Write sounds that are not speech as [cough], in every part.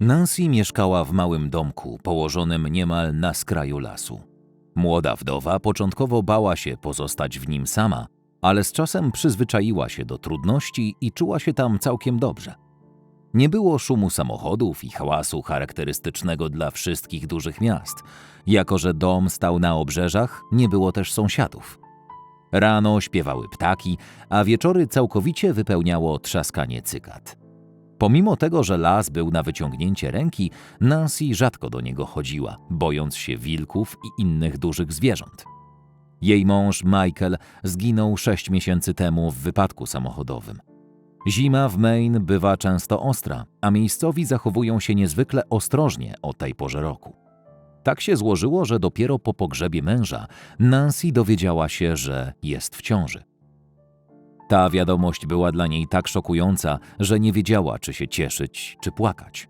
Nancy mieszkała w małym domku położonym niemal na skraju lasu. Młoda wdowa początkowo bała się pozostać w nim sama, ale z czasem przyzwyczaiła się do trudności i czuła się tam całkiem dobrze. Nie było szumu samochodów i hałasu charakterystycznego dla wszystkich dużych miast. Jako, że dom stał na obrzeżach, nie było też sąsiadów. Rano śpiewały ptaki, a wieczory całkowicie wypełniało trzaskanie cykat. Pomimo tego, że las był na wyciągnięcie ręki, Nancy rzadko do niego chodziła, bojąc się wilków i innych dużych zwierząt. Jej mąż Michael zginął sześć miesięcy temu w wypadku samochodowym. Zima w Maine bywa często ostra, a miejscowi zachowują się niezwykle ostrożnie o tej porze roku. Tak się złożyło, że dopiero po pogrzebie męża Nancy dowiedziała się, że jest w ciąży. Ta wiadomość była dla niej tak szokująca, że nie wiedziała, czy się cieszyć, czy płakać.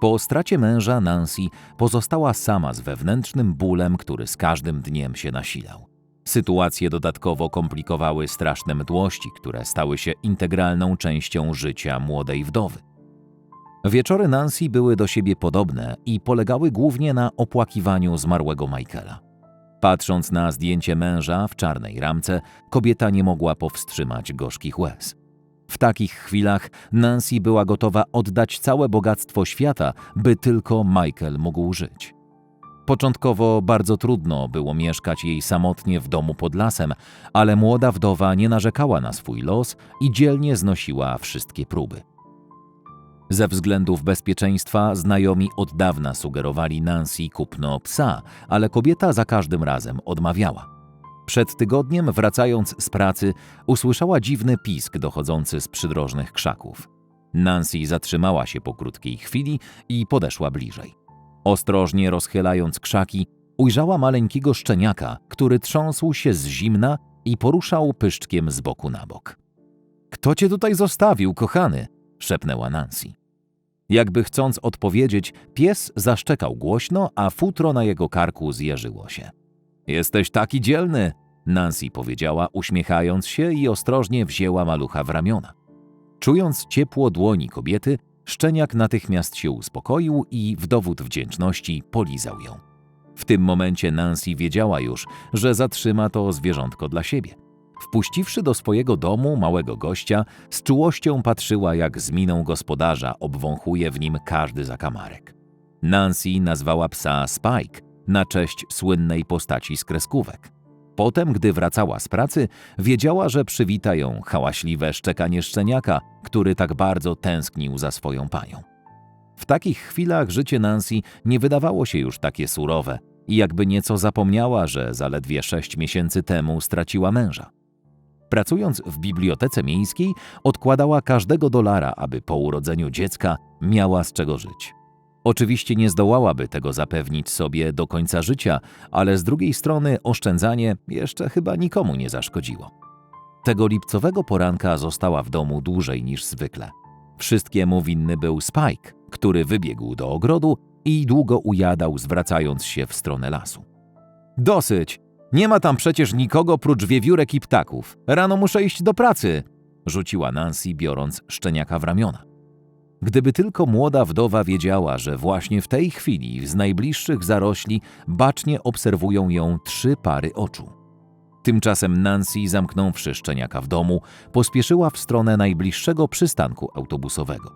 Po stracie męża Nancy pozostała sama z wewnętrznym bólem, który z każdym dniem się nasilał. Sytuację dodatkowo komplikowały straszne mdłości, które stały się integralną częścią życia młodej wdowy. Wieczory Nancy były do siebie podobne i polegały głównie na opłakiwaniu zmarłego Michaela. Patrząc na zdjęcie męża w czarnej ramce, kobieta nie mogła powstrzymać gorzkich łez. W takich chwilach Nancy była gotowa oddać całe bogactwo świata, by tylko Michael mógł żyć. Początkowo bardzo trudno było mieszkać jej samotnie w domu pod lasem, ale młoda wdowa nie narzekała na swój los i dzielnie znosiła wszystkie próby. Ze względów bezpieczeństwa znajomi od dawna sugerowali Nancy kupno psa, ale kobieta za każdym razem odmawiała. Przed tygodniem, wracając z pracy, usłyszała dziwny pisk dochodzący z przydrożnych krzaków. Nancy zatrzymała się po krótkiej chwili i podeszła bliżej. Ostrożnie rozchylając krzaki, ujrzała maleńkiego szczeniaka, który trząsł się z zimna i poruszał pyszczkiem z boku na bok. Kto cię tutaj zostawił, kochany? szepnęła Nancy. Jakby chcąc odpowiedzieć, pies zaszczekał głośno, a futro na jego karku zjeżyło się. Jesteś taki dzielny, Nancy powiedziała, uśmiechając się i ostrożnie wzięła malucha w ramiona. Czując ciepło dłoni kobiety, szczeniak natychmiast się uspokoił i w dowód wdzięczności polizał ją. W tym momencie Nancy wiedziała już, że zatrzyma to zwierzątko dla siebie. Wpuściwszy do swojego domu małego gościa, z czułością patrzyła, jak z miną gospodarza obwąchuje w nim każdy zakamarek. Nancy nazwała psa Spike na cześć słynnej postaci z kreskówek. Potem, gdy wracała z pracy, wiedziała, że przywita ją hałaśliwe szczekanie szczeniaka, który tak bardzo tęsknił za swoją panią. W takich chwilach życie Nancy nie wydawało się już takie surowe i jakby nieco zapomniała, że zaledwie sześć miesięcy temu straciła męża. Pracując w bibliotece miejskiej, odkładała każdego dolara, aby po urodzeniu dziecka miała z czego żyć. Oczywiście nie zdołałaby tego zapewnić sobie do końca życia, ale z drugiej strony oszczędzanie jeszcze chyba nikomu nie zaszkodziło. Tego lipcowego poranka została w domu dłużej niż zwykle. Wszystkiemu winny był Spike, który wybiegł do ogrodu i długo ujadał, zwracając się w stronę lasu. Dosyć! Nie ma tam przecież nikogo prócz wiewiórek i ptaków. Rano muszę iść do pracy! rzuciła Nancy, biorąc szczeniaka w ramiona. Gdyby tylko młoda wdowa wiedziała, że właśnie w tej chwili z najbliższych zarośli bacznie obserwują ją trzy pary oczu. Tymczasem Nancy, zamknąwszy szczeniaka w domu, pospieszyła w stronę najbliższego przystanku autobusowego.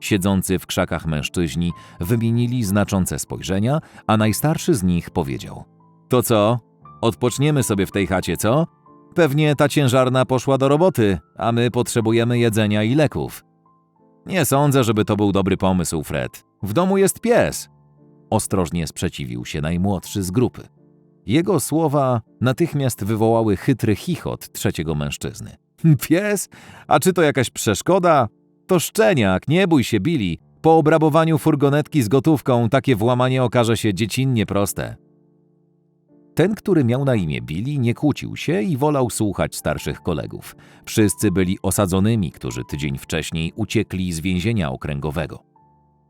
Siedzący w krzakach mężczyźni wymienili znaczące spojrzenia, a najstarszy z nich powiedział: To co? Odpoczniemy sobie w tej chacie, co? Pewnie ta ciężarna poszła do roboty, a my potrzebujemy jedzenia i leków. Nie sądzę, żeby to był dobry pomysł, Fred. W domu jest pies. Ostrożnie sprzeciwił się najmłodszy z grupy. Jego słowa natychmiast wywołały chytry chichot trzeciego mężczyzny. [laughs] Pies? A czy to jakaś przeszkoda? To szczeniak, nie bój się, Billy. Po obrabowaniu furgonetki z gotówką takie włamanie okaże się dziecinnie proste. Ten, który miał na imię Billy, nie kłócił się i wolał słuchać starszych kolegów. Wszyscy byli osadzonymi, którzy tydzień wcześniej uciekli z więzienia okręgowego.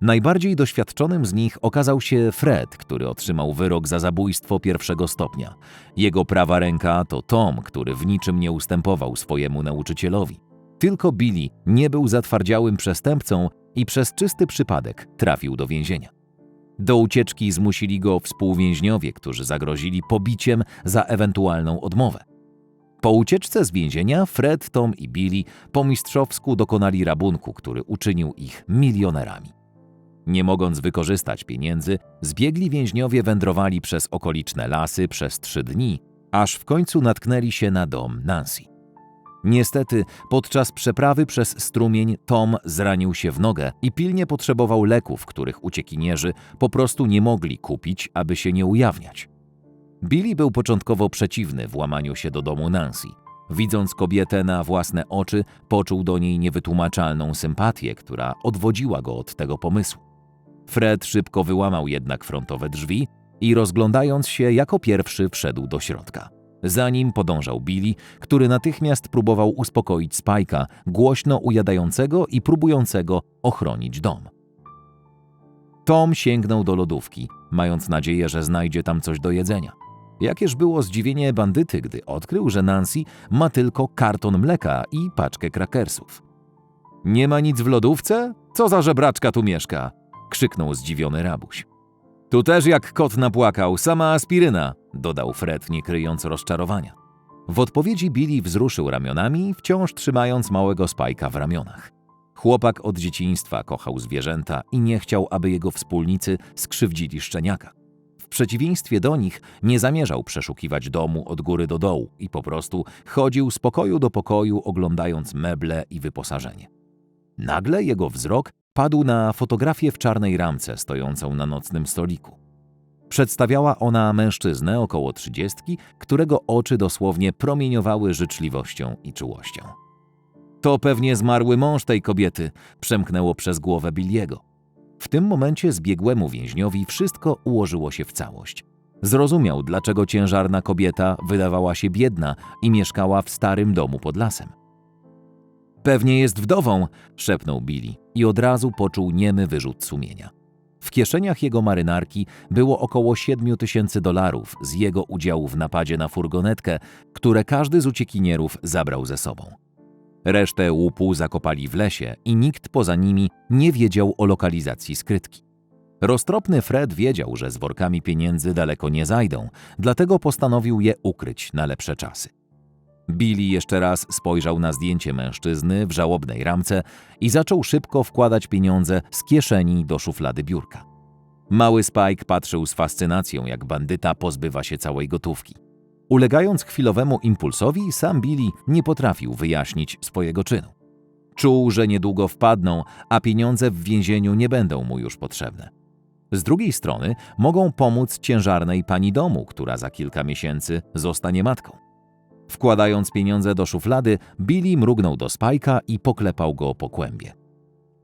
Najbardziej doświadczonym z nich okazał się Fred, który otrzymał wyrok za zabójstwo pierwszego stopnia. Jego prawa ręka to Tom, który w niczym nie ustępował swojemu nauczycielowi. Tylko Billy nie był zatwardziałym przestępcą i przez czysty przypadek trafił do więzienia. Do ucieczki zmusili go współwięźniowie, którzy zagrozili pobiciem za ewentualną odmowę. Po ucieczce z więzienia Fred, Tom i Billy po mistrzowsku dokonali rabunku, który uczynił ich milionerami. Nie mogąc wykorzystać pieniędzy, zbiegli więźniowie wędrowali przez okoliczne lasy przez trzy dni, aż w końcu natknęli się na dom Nancy. Niestety, podczas przeprawy przez strumień Tom zranił się w nogę i pilnie potrzebował leków, których uciekinierzy po prostu nie mogli kupić, aby się nie ujawniać. Billy był początkowo przeciwny włamaniu się do domu Nancy. Widząc kobietę na własne oczy, poczuł do niej niewytłumaczalną sympatię, która odwodziła go od tego pomysłu. Fred szybko wyłamał jednak frontowe drzwi i rozglądając się jako pierwszy wszedł do środka. Za nim podążał Billy, który natychmiast próbował uspokoić Spajka, głośno ujadającego i próbującego ochronić dom. Tom sięgnął do lodówki, mając nadzieję, że znajdzie tam coś do jedzenia. Jakież było zdziwienie bandyty, gdy odkrył, że Nancy ma tylko karton mleka i paczkę krakersów. Nie ma nic w lodówce? Co za żebraczka tu mieszka? krzyknął zdziwiony rabuś. Tu też jak kot napłakał, sama aspiryna, dodał Fred, nie kryjąc rozczarowania. W odpowiedzi Billy wzruszył ramionami, wciąż trzymając małego spajka w ramionach. Chłopak od dzieciństwa kochał zwierzęta i nie chciał, aby jego wspólnicy skrzywdzili szczeniaka. W przeciwieństwie do nich nie zamierzał przeszukiwać domu od góry do dołu i po prostu chodził z pokoju do pokoju, oglądając meble i wyposażenie. Nagle jego wzrok padł na fotografię w czarnej ramce stojącą na nocnym stoliku. Przedstawiała ona mężczyznę około trzydziestki, którego oczy dosłownie promieniowały życzliwością i czułością. To pewnie zmarły mąż tej kobiety, przemknęło przez głowę Billiego. W tym momencie zbiegłemu więźniowi wszystko ułożyło się w całość. Zrozumiał, dlaczego ciężarna kobieta wydawała się biedna i mieszkała w starym domu pod lasem. Pewnie jest wdową, szepnął Billy i od razu poczuł niemy wyrzut sumienia. W kieszeniach jego marynarki było około 7 tysięcy dolarów z jego udziału w napadzie na furgonetkę, które każdy z uciekinierów zabrał ze sobą. Resztę łupu zakopali w lesie i nikt poza nimi nie wiedział o lokalizacji skrytki. Roztropny Fred wiedział, że z workami pieniędzy daleko nie zajdą, dlatego postanowił je ukryć na lepsze czasy. Billy jeszcze raz spojrzał na zdjęcie mężczyzny w żałobnej ramce i zaczął szybko wkładać pieniądze z kieszeni do szuflady biurka. Mały Spike patrzył z fascynacją, jak bandyta pozbywa się całej gotówki. Ulegając chwilowemu impulsowi, sam Billy nie potrafił wyjaśnić swojego czynu. Czuł, że niedługo wpadną, a pieniądze w więzieniu nie będą mu już potrzebne. Z drugiej strony mogą pomóc ciężarnej pani domu, która za kilka miesięcy zostanie matką. Wkładając pieniądze do szuflady, Billy mrugnął do Spajka i poklepał go po kłębie.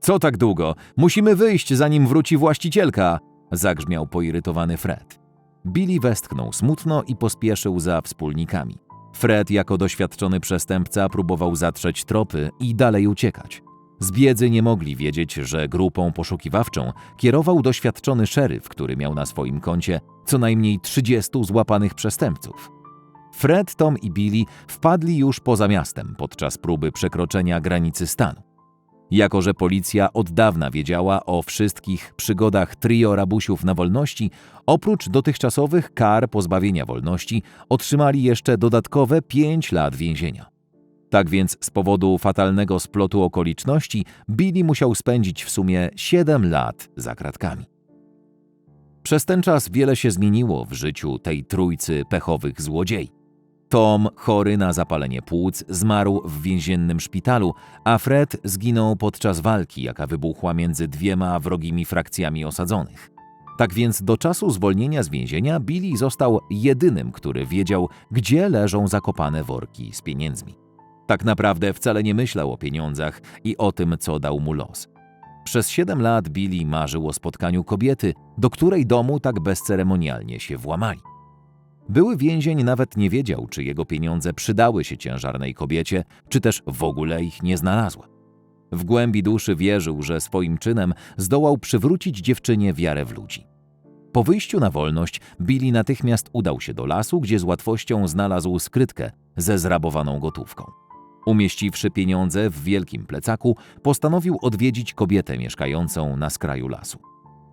Co tak długo? Musimy wyjść, zanim wróci właścicielka! zagrzmiał poirytowany Fred. Billy westchnął smutno i pospieszył za wspólnikami. Fred, jako doświadczony przestępca, próbował zatrzeć tropy i dalej uciekać. Z biedzy nie mogli wiedzieć, że grupą poszukiwawczą kierował doświadczony szeryf, który miał na swoim koncie co najmniej 30 złapanych przestępców. Fred, Tom i Billy wpadli już poza miastem podczas próby przekroczenia granicy stanu. Jako, że policja od dawna wiedziała o wszystkich przygodach trio rabusiów na wolności, oprócz dotychczasowych kar pozbawienia wolności, otrzymali jeszcze dodatkowe 5 lat więzienia. Tak więc z powodu fatalnego splotu okoliczności Billy musiał spędzić w sumie 7 lat za kratkami. Przez ten czas wiele się zmieniło w życiu tej trójcy pechowych złodziei. Tom, chory na zapalenie płuc, zmarł w więziennym szpitalu, a Fred zginął podczas walki, jaka wybuchła między dwiema wrogimi frakcjami osadzonych. Tak więc do czasu zwolnienia z więzienia Billy został jedynym, który wiedział, gdzie leżą zakopane worki z pieniędzmi. Tak naprawdę wcale nie myślał o pieniądzach i o tym, co dał mu los. Przez siedem lat Billy marzył o spotkaniu kobiety, do której domu tak bezceremonialnie się włamali. Były więzień nawet nie wiedział, czy jego pieniądze przydały się ciężarnej kobiecie, czy też w ogóle ich nie znalazła. W głębi duszy wierzył, że swoim czynem zdołał przywrócić dziewczynie wiarę w ludzi. Po wyjściu na wolność, Billy natychmiast udał się do lasu, gdzie z łatwością znalazł skrytkę ze zrabowaną gotówką. Umieściwszy pieniądze w wielkim plecaku, postanowił odwiedzić kobietę mieszkającą na skraju lasu.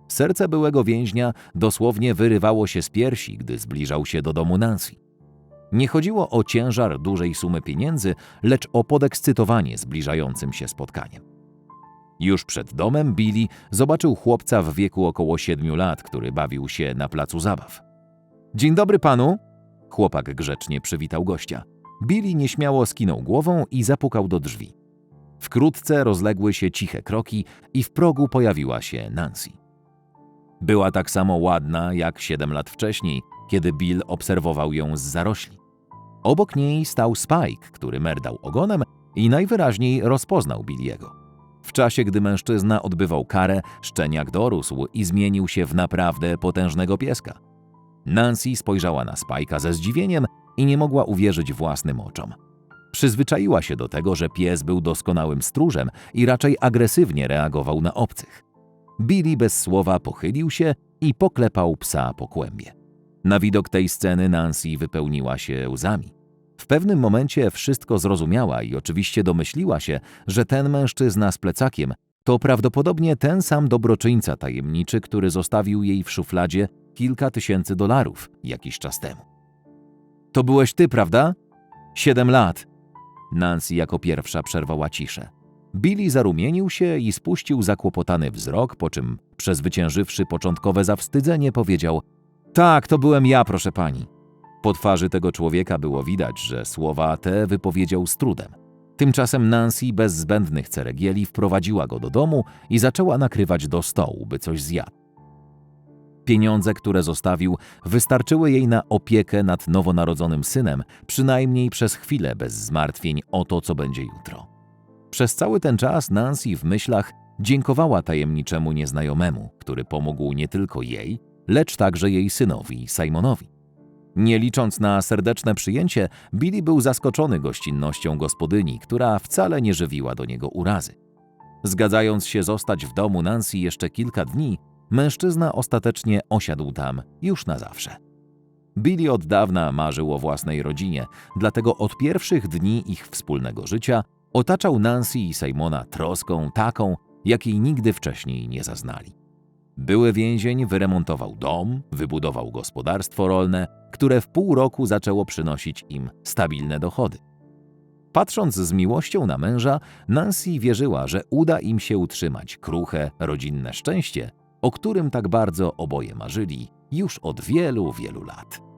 Serce byłego więźnia dosłownie wyrywało się z piersi, gdy zbliżał się do domu Nancy. Nie chodziło o ciężar dużej sumy pieniędzy, lecz o podekscytowanie zbliżającym się spotkaniem. Już przed domem Billy zobaczył chłopca w wieku około siedmiu lat, który bawił się na placu zabaw. Dzień dobry panu! Chłopak grzecznie przywitał gościa. Billy nieśmiało skinął głową i zapukał do drzwi. Wkrótce rozległy się ciche kroki i w progu pojawiła się Nancy. Była tak samo ładna jak siedem lat wcześniej, kiedy Bill obserwował ją z zarośli. Obok niej stał Spike, który merdał ogonem i najwyraźniej rozpoznał Billiego. W czasie, gdy mężczyzna odbywał karę, szczeniak dorósł i zmienił się w naprawdę potężnego pieska. Nancy spojrzała na Spike'a ze zdziwieniem i nie mogła uwierzyć własnym oczom. Przyzwyczaiła się do tego, że pies był doskonałym stróżem i raczej agresywnie reagował na obcych. Billy bez słowa pochylił się i poklepał psa po kłębie. Na widok tej sceny Nancy wypełniła się łzami. W pewnym momencie wszystko zrozumiała i oczywiście domyśliła się, że ten mężczyzna z plecakiem to prawdopodobnie ten sam dobroczyńca tajemniczy, który zostawił jej w szufladzie kilka tysięcy dolarów jakiś czas temu. To byłeś ty, prawda? Siedem lat. Nancy jako pierwsza przerwała ciszę. Billy zarumienił się i spuścił zakłopotany wzrok, po czym, przezwyciężywszy początkowe zawstydzenie, powiedział: Tak, to byłem ja, proszę pani. Po twarzy tego człowieka było widać, że słowa te wypowiedział z trudem. Tymczasem Nancy bez zbędnych ceregieli wprowadziła go do domu i zaczęła nakrywać do stołu, by coś zjadł. Pieniądze, które zostawił, wystarczyły jej na opiekę nad nowonarodzonym synem, przynajmniej przez chwilę bez zmartwień o to, co będzie jutro. Przez cały ten czas Nancy w myślach dziękowała tajemniczemu nieznajomemu, który pomógł nie tylko jej, lecz także jej synowi Simonowi. Nie licząc na serdeczne przyjęcie, Billy był zaskoczony gościnnością gospodyni, która wcale nie żywiła do niego urazy. Zgadzając się zostać w domu Nancy jeszcze kilka dni, mężczyzna ostatecznie osiadł tam już na zawsze. Billy od dawna marzył o własnej rodzinie, dlatego od pierwszych dni ich wspólnego życia otaczał Nancy i Simona troską taką, jakiej nigdy wcześniej nie zaznali. Były więzień wyremontował dom, wybudował gospodarstwo rolne, które w pół roku zaczęło przynosić im stabilne dochody. Patrząc z miłością na męża, Nancy wierzyła, że uda im się utrzymać kruche, rodzinne szczęście, o którym tak bardzo oboje marzyli już od wielu, wielu lat.